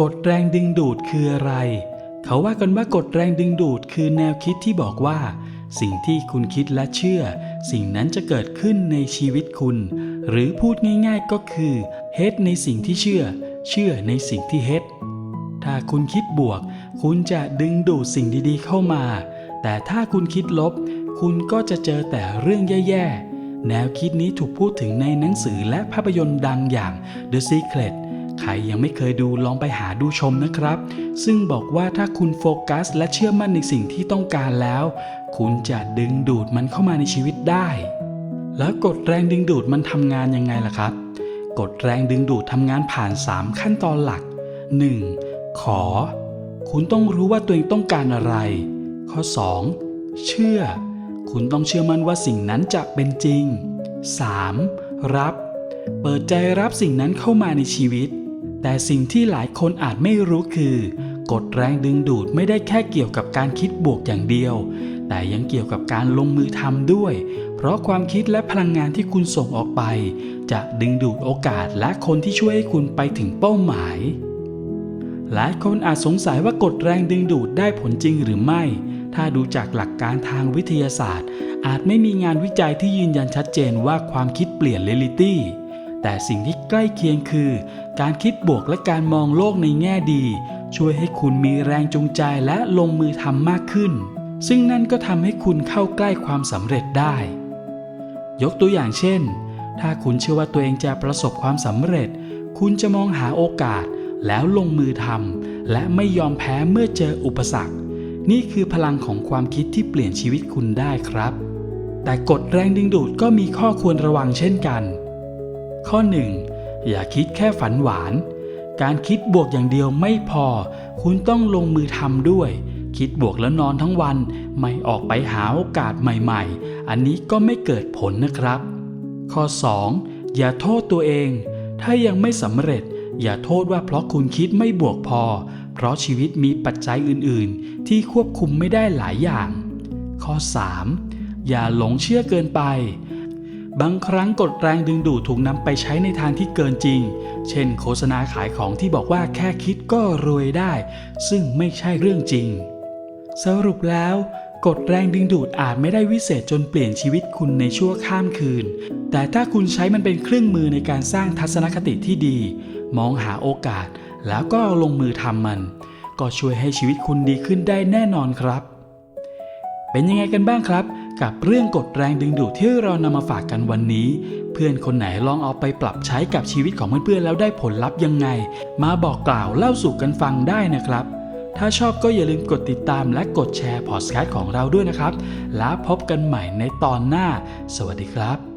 กฎแรงดึงดูดคืออะไร เขาว่ากันว่ากฎแรงดึงดูดคือแนวคิดที่บอกว่า สิ่งที่คุณคิดและเชื่อ สิ่งนั้นจะเกิดขึ้นในชีวิตคุณ หรือพูดง่ายๆก็คือเฮ็ดในสิ่งที่เชื่อ เชื่อในสิ่งที่เฮ็ดถ้าคุณคิดบวก คุณจะดึงดูดสิ่งดีๆเข้ามา แต่ถ้าคุณคิดลบ คุณก็จะเจอแต่เรื่องแย่ๆ แนวคิดนี้ถูกพูดถึงในหนังสือและภาพยนตร์ดังอย่าง The Secret ใครยังไม่เคยดูลองไปหาดูชมนะครับ ซึ่งบอกว่าถ้าคุณโฟกัส และเชื่อมั่นในสิ่งที่ต้องการแล้ว คุณจะดึงดูดมันเข้ามาในชีวิตได้ แล้วกฎแรงดึงดูดมันทำงานยังไงล่ะครับ กฎแรงดึงดูดทำงานผ่าน 3 ขั้นตอนหลัก 1. ขอ คุณต้องรู้ว่าตัวเองต้องการอะไร ข้อ 2. เชื่อ คุณต้องเชื่อมั่นว่าสิ่งนั้นจะเป็นจริง 3. รับ เปิดใจรับสิ่งนั้นเข้ามาในชีวิต แต่สิ่งที่หลายคนอาจไม่รู้คือ กฎแรงดึงดูดไม่ได้แค่เกี่ยวกับการคิดบวกอย่างเดียว แต่ยังเกี่ยวกับการลงมือทำด้วย เพราะความคิดและพลังงานที่คุณส่งออกไป จะดึงดูดโอกาสและคนที่ช่วยให้คุณไปถึงเป้าหมาย หลายคนอาจสงสัยว่ากฎแรงดึงดูดได้ผลจริงหรือไม่ ถ้าดูจากหลักการทางวิทยาศาสตร์ อาจไม่มีงานวิจัยที่ยืนยันชัดเจนว่าความคิดเปลี่ยนเรลิตี้แต่สิ่งที่ใกล้เคียงคือ การคิดบวกและการมองโลกในแง่ดี ช่วยให้คุณมีแรงจูงใจและลงมือทำมากขึ้น ซึ่งนั่นก็ทำให้คุณเข้าใกล้ความสำเร็จได้ ยกตัวอย่างเช่น ถ้าคุณเชื่อว่าตัวเองจะประสบความสำเร็จ คุณจะมองหาโอกาสแล้วลงมือทำและไม่ยอมแพ้เมื่อเจออุปสรรค นี่คือพลังของความคิดที่เปลี่ยนชีวิตคุณได้ครับ แต่กฎแรงดึงดูดก็มีข้อควรระวังเช่นกัน ข้อ 1. อย่าคิดแค่ฝันหวาน การคิดบวกอย่างเดียวไม่พอ คุณต้องลงมือทำด้วย คิดบวกแล้วนอนทั้งวัน ไม่ออกไปหาโอกาสใหม่ๆ อันนี้ก็ไม่เกิดผลนะครับ ข้อ 2. อย่าโทษตัวเอง ถ้ายังไม่สำเร็จ อย่าโทษว่าเพราะคุณคิดไม่บวกพอ เพราะชีวิตมีปัจจัยอื่นๆ ที่ควบคุมไม่ได้หลายอย่าง ข้อ 3. อย่าหลงเชื่อเกินไป บางครั้งกฎแรงดึงดูดถูกนำไปใช้ในทางที่เกินจริง เช่นโฆษณาขายของที่บอกว่าแค่คิดก็รวยได้ ซึ่งไม่ใช่เรื่องจริง สรุปแล้ว กฎแรงดึงดูดอาจไม่ได้วิเศษจนเปลี่ยนชีวิตคุณในชั่วข้ามคืน แต่ถ้าคุณใช้มันเป็นเครื่องมือในการสร้างทัศนคติที่ดี มองหาโอกาส แล้วก็ลงมือทำมัน ก็ช่วยให้ชีวิตคุณดีขึ้นได้แน่นอนครับ เป็นยังไงกันบ้างครับ กับเรื่องกฎแรงดึงดูดที่เรานำมาฝากกันวันนี้ เพื่อนคนไหนลองเอาไปปรับใช้กับชีวิตของเพื่อนๆแล้วได้ผลลัพธ์ยังไง มาบอกกล่าวเล่าสู่กันฟังได้นะครับ ถ้าชอบก็อย่าลืมกดติดตามและกดแชร์พอดแคสต์ของเราด้วยนะครับ แล้วพบกันใหม่ในตอนหน้า สวัสดีครับ